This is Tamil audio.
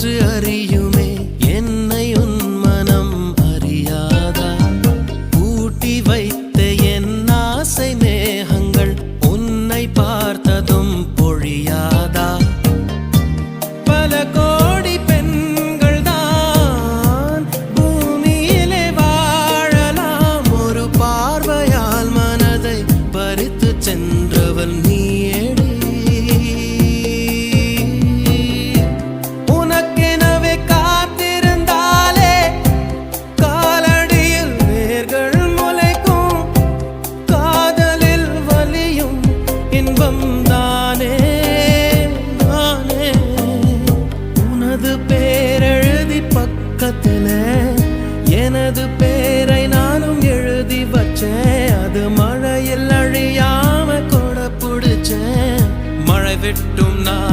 சற்று அறியுமே என்னை உன் மனம் அறியாதா? ஊட்டி வைத்த என் ஆசை நேகங்கள் உன்னை பார்த்ததும் பொழியாதா? பல கோடி பெண்கள் தான் பூமியிலே வாழலாம். ஒரு பார்வையால் மனதை பறித்து சென்றவள் நீ உனது பேரெழுதி பக்கத்தில். எனது பேரை நானும் எழுதி வச்சேன். அது மழையில் அழியாம கூட பிடிச்சேன். மழை விட்டும் நான்